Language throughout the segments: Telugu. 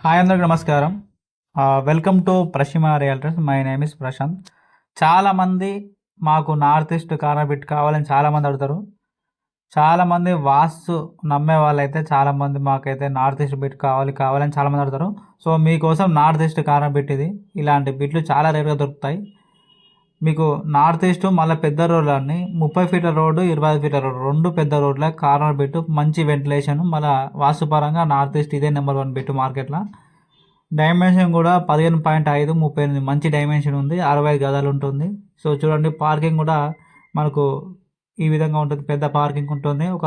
హాయ్ అందరికి నమస్కారం. Welcome to Prashima realtors my name is Prashant. చాలామంది మాకు నార్త్ ఈస్ట్ కార్నర్ కావాలని చాలామంది అడుగుతారు. చాలామంది వాస్తు నమ్మే వాళ్ళైతే చాలామంది మాకైతే నార్త్ ఈస్ట్ బిట్ కావాలి కావాలని చాలామంది అడుగుతారు. సో మీకోసం నార్త్ ఈస్ట్ కార్నర్ బిట్ ఇది. ఇలాంటి బిట్లు చాలా రేరుగా దొరుకుతాయి. మీకు నార్త్ ఈస్ట్ మళ్ళీ పెద్ద రోడ్లు అన్ని ముప్పై ఫీట్ల రోడ్డు ఇరవై ఐదు ఫీట్ల రోడ్డు రెండు పెద్ద రోడ్ల కార్నర్ పెట్టు మంచి వెంటిలేషన్ మళ్ళీ వాస్తుపరంగా నార్త్ ఈస్ట్ ఇదే నెంబర్ వన్ పెట్టు మార్కెట్లో డైమెన్షన్ కూడా పదిహేను పాయింట్ ఐదు ముప్పై ఎనిమిది మంచి డైమెన్షన్ ఉంది అరవై గదాలు ఉంటుంది. సో చూడండి పార్కింగ్ కూడా మనకు ఈ విధంగా ఉంటుంది పెద్ద పార్కింగ్ ఉంటుంది ఒక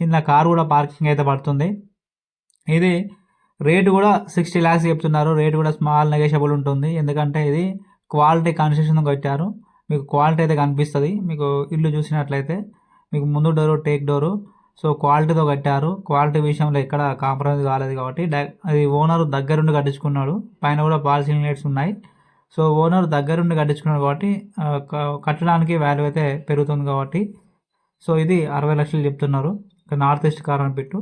చిన్న కారు కూడా పార్కింగ్ అయితే పడుతుంది. ఇది రేటు కూడా సిక్స్టీ ల్యాక్స్ చెప్తున్నారు రేటు కూడా స్మాల్ నెగోషియబుల్ ఉంటుంది ఎందుకంటే ఇది క్వాలిటీ కన్స్ట్రక్షన్ కట్టారు. మీకు క్వాలిటీ అయితే కనిపిస్తుంది. మీకు ఇల్లు చూసినట్లయితే మీకు ముందు డోరు టేక్ డోరు సో క్వాలిటీతో కట్టారు. క్వాలిటీ విషయంలో ఎక్కడ కాంప్రమైజ్ కాలేదు కాబట్టి అది ఓనర్ దగ్గరుండి కట్టించుకున్నాడు. పైన కూడా పాలసీ లైట్స్ ఉన్నాయి. సో ఓనర్ దగ్గరుండి కట్టించుకున్నాడు కాబట్టి కట్టడానికి వాల్యూ అయితే పెరుగుతుంది కాబట్టి. సో ఇది అరవై లక్షలు చెప్తున్నారు. నార్త్ ఈస్ట్ కారణం పెట్టు.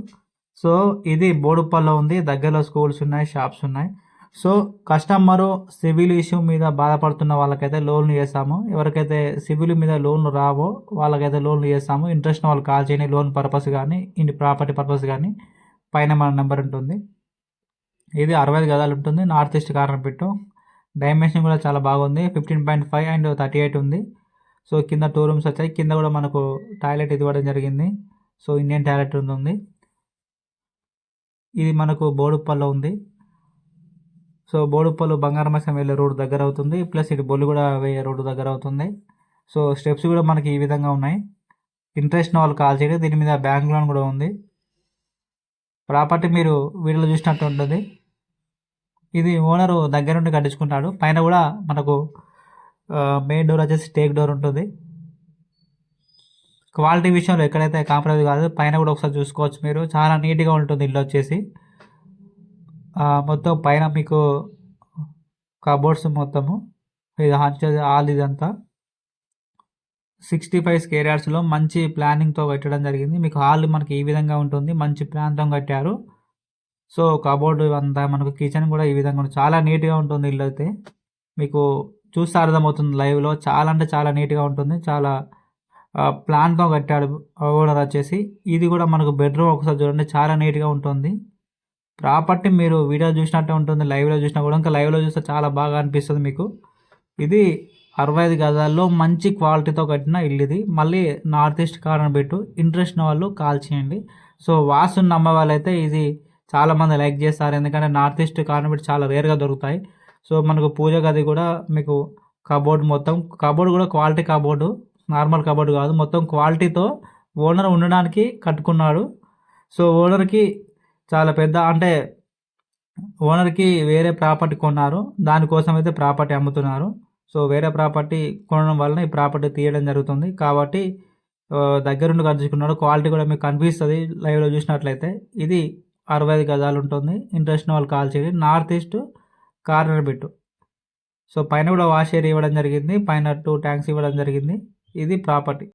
సో ఇది బోడుప్పల్లో ఉంది. దగ్గరలో స్కూల్స్ ఉన్నాయి షాప్స్ ఉన్నాయి. సో కస్టమరు సివిల్ ఇష్యూ మీద బాధపడుతున్న వాళ్ళకైతే లోన్లు చేస్తాము ఎవరికైతే సివిల్ మీద లోన్లు రావో వాళ్ళకైతే లోన్లు చేస్తాము ఇంట్రెస్ట్ వాళ్ళు కాల్ చేయని లోన్ పర్పస్ కానీ ఇంటి ప్రాపర్టీ పర్పస్ కానీ. పైన మన నెంబర్ ఉంటుంది. ఇది అరవై ఐదు గదాలు ఉంటుంది. నార్త్ ఈస్ట్ కార్నర్ పెట్టు. డైమెన్షన్ కూడా చాలా బాగుంది. Fifteen point five and thirty eight ఉంది. సో కింద టూ రూమ్స్ వచ్చాయి. కింద కూడా మనకు టాయిలెట్ ఇవ్వడం జరిగింది. సో ఇండియన్ టాయిలెట్ ఉంది. ఇది మనకు బోడుప్పల్లో ఉంది. సో బోడుప్పలు బంగారమసం వెళ్ళే రోడ్డు దగ్గర అవుతుంది. ప్లస్ ఇటు బొల్లు కూడా వేయే రోడ్డు దగ్గర అవుతుంది. సో స్టెప్స్ కూడా మనకి ఈ విధంగా ఉన్నాయి. ఇంట్రెస్ట్ వాళ్ళు కాల్ చేయడం దీని మీద బ్యాంక్ లోన్ కూడా ఉంది. ప్రాపర్టీ మీరు వీడియోలో చూసినట్టు ఉంటుంది. ఇది ఓనరు దగ్గర నుండి కట్టించుకుంటాడు. పైన కూడా మనకు మెయిన్ డోర్ వచ్చేసి టేక్ డోర్ ఉంటుంది. క్వాలిటీ విషయంలో ఎక్కడైతే కాంప్రమైజ్ కాదు పైన కూడా ఒకసారి చూసుకోవచ్చు మీరు. చాలా నీట్గా ఉంటుంది ఇల్లు వచ్చేసి. మొత్తం పైన మీకు కబోర్డ్స్ మొత్తము. ఇది హంచేది ఆల్ ఇదంతా. సిక్స్టీ ఫైవ్ స్కేర్ యార్డ్స్లో మంచి ప్లానింగ్తో కట్టడం జరిగింది. మీకు హాల్ మనకి ఈ విధంగా ఉంటుంది. మంచి ప్లాన్తో కట్టారు. సో కబోర్డు అంతా మనకు కిచెన్ కూడా ఈ విధంగా చాలా నీట్గా ఉంటుంది ఇల్లు అయితే. మీకు చూస్తే అర్థమవుతుంది లైవ్లో. చాలా అంటే చాలా నీట్గా ఉంటుంది. చాలా ప్లాన్తో కట్టాడు ఓనర్ వచ్చేసి. ఇది కూడా మనకు బెడ్రూమ్ ఒకసారి చూడండి. చాలా నీట్గా ఉంటుంది. ప్రాపర్టీ మీరు వీడియో చూసినట్టే ఉంటుంది లైవ్లో చూసినా కూడా. ఇంకా లైవ్లో చూస్తే చాలా బాగా అనిపిస్తుంది మీకు. ఇది అరవై ఐదు గదాల్లో మంచి క్వాలిటీతో కట్టిన ఇల్లు ఇది. మళ్ళీ నార్త్ ఈస్ట్ కార్నర్ పెట్టు. ఇంట్రెస్ట్ ఉన్న వాళ్ళు కాల్ చేయండి. సో వాసు నమ్మే వాళ్ళైతే ఇది చాలామంది లైక్ చేస్తారు. ఎందుకంటే నార్త్ ఈస్ట్ కార్నర్ పెట్టి చాలా రేర్గా దొరుకుతాయి. సో మనకు పూజ గది కూడా మీకు కబోర్డ్ మొత్తం కబోర్డ్ కూడా క్వాలిటీ కబోర్డు నార్మల్ కబోర్డు కాదు. మొత్తం క్వాలిటీతో ఓనర్ ఉండడానికి కట్టుకున్నాడు. సో ఓనర్కి చాలా పెద్ద అంటే ఓనర్కి వేరే ప్రాపర్టీ కొన్నారు. దానికోసం అయితే ప్రాపర్టీ అమ్ముతున్నారు. సో వేరే ప్రాపర్టీ కొనడం వలన ఈ ప్రాపర్టీ తీయడం జరుగుతుంది. కాబట్టి దగ్గరుండి కట్టించుకున్నాడు. క్వాలిటీ కూడా మీకు కనిపిస్తుంది లైవ్లో చూసినట్లయితే. ఇది అరవై ఐదు గజాలు ఉంటుంది. ఇంట్రెస్ట్ వాళ్ళు కాల్ చేయండి నార్త్ ఈస్ట్ కార్నర్ బిట్టు. సో పైన కూడా వాష్ ఏరియా ఇవ్వడం జరిగింది. పైన టూ ట్యాంక్స్ ఇవ్వడం జరిగింది. ఇది ప్రాపర్టీ.